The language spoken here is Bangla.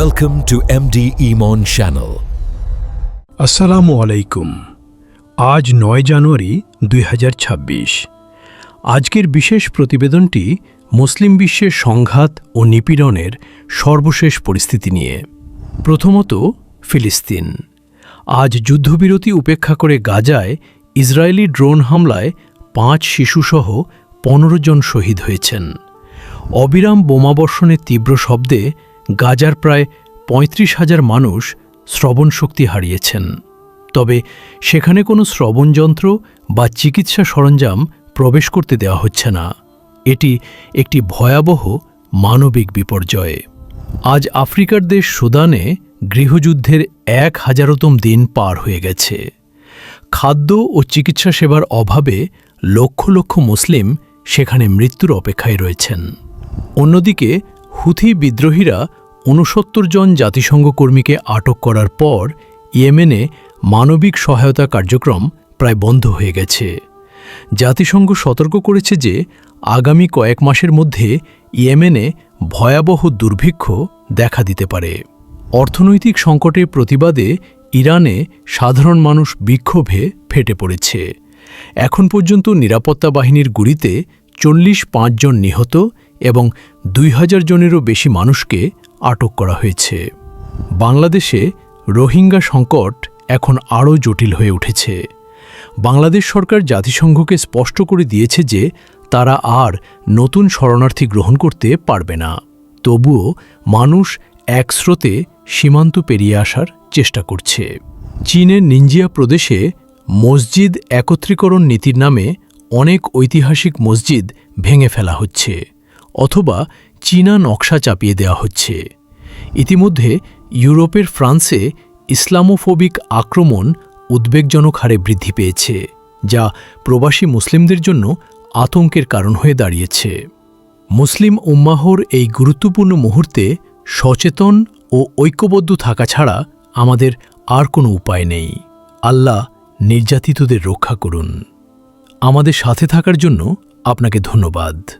Welcome to MD Imon Channel. আসসালামু আলাইকুম। আজ নয় জানুয়ারি দুই হাজার ছাব্বিশ। আজকের বিশেষ প্রতিবেদনটি মুসলিম বিশ্বের সংঘাত ও নিপীড়নের সর্বশেষ পরিস্থিতি নিয়ে। প্রথমত, ফিলিস্তিন। আজ যুদ্ধবিরতি উপেক্ষা করে গাজায় ইসরায়েলি ড্রোন হামলায় পাঁচ শিশুসহ পনেরো জন শহীদ হয়েছেন। অবিরাম বোমাবর্ষণের তীব্র শব্দে গাজার প্রায় পঁয়ত্রিশ হাজার মানুষ শ্রবণ শক্তি হারিয়েছেন। তবে সেখানে কোনো শ্রবণযন্ত্র বা চিকিৎসা সরঞ্জাম প্রবেশ করতে দেওয়া হচ্ছে না। এটি একটি ভয়াবহ মানবিক বিপর্যয়। আজ আফ্রিকার দেশ সুদানে গৃহযুদ্ধের এক হাজারতম দিন পার হয়ে গেছে। খাদ্য ও চিকিৎসা সেবার অভাবে লক্ষ লক্ষ মুসলিম সেখানে মৃত্যুর অপেক্ষায় রয়েছেন। অন্যদিকে হুথি বিদ্রোহীরা ঊনসত্তর জন জাতিসংঘ কর্মীকে আটক করার পর ইয়েমেনে মানবিক সহায়তা কার্যক্রম প্রায় বন্ধ হয়ে গেছে। জাতিসংঘ সতর্ক করেছে যে, আগামী কয়েক মাসের মধ্যে ইয়েমেনে ভয়াবহ দুর্ভিক্ষ দেখা দিতে পারে। অর্থনৈতিক সংকটের প্রতিবাদে ইরানে সাধারণ মানুষ বিক্ষোভে ফেটে পড়েছে। এখন পর্যন্ত নিরাপত্তা বাহিনীর গুলিতে চল্লিশ পাঁচজন নিহত এবং দুই হাজার জনেরও বেশি মানুষকে আটক করা হয়েছে। বাংলাদেশে রোহিঙ্গা সংকট এখন আরও জটিল হয়ে উঠেছে। বাংলাদেশ সরকার জাতিসংঘকে স্পষ্ট করে দিয়েছে যে তারা আর নতুন শরণার্থী গ্রহণ করতে পারবে না। তবুও মানুষ এক স্রোতে সীমান্ত পেরিয়ে আসার চেষ্টা করছে। চীনের নিঞ্জিয়া প্রদেশে মসজিদ একত্রীকরণ নীতির নামে অনেক ঐতিহাসিক মসজিদ ভেঙে ফেলা হচ্ছে। অথবা চীনা নকশা চাপিয়ে দেওয়া হচ্ছে। ইতিমধ্যে ইউরোপের ফ্রান্সে ইসলামোফোবিক আক্রমণ উদ্বেগজনক হারে বৃদ্ধি পেয়েছে, যা প্রবাসী মুসলিমদের জন্য আতঙ্কের কারণ হয়ে দাঁড়িয়েছে। মুসলিম উম্মাহর এই গুরুত্বপূর্ণ মুহূর্তে সচেতন ও ঐক্যবদ্ধ থাকা ছাড়া আমাদের আর কোনো উপায় নেই। আল্লাহ নির্যাতিতদের রক্ষা করুন। আমাদের সাথে থাকার জন্য আপনাকে ধন্যবাদ।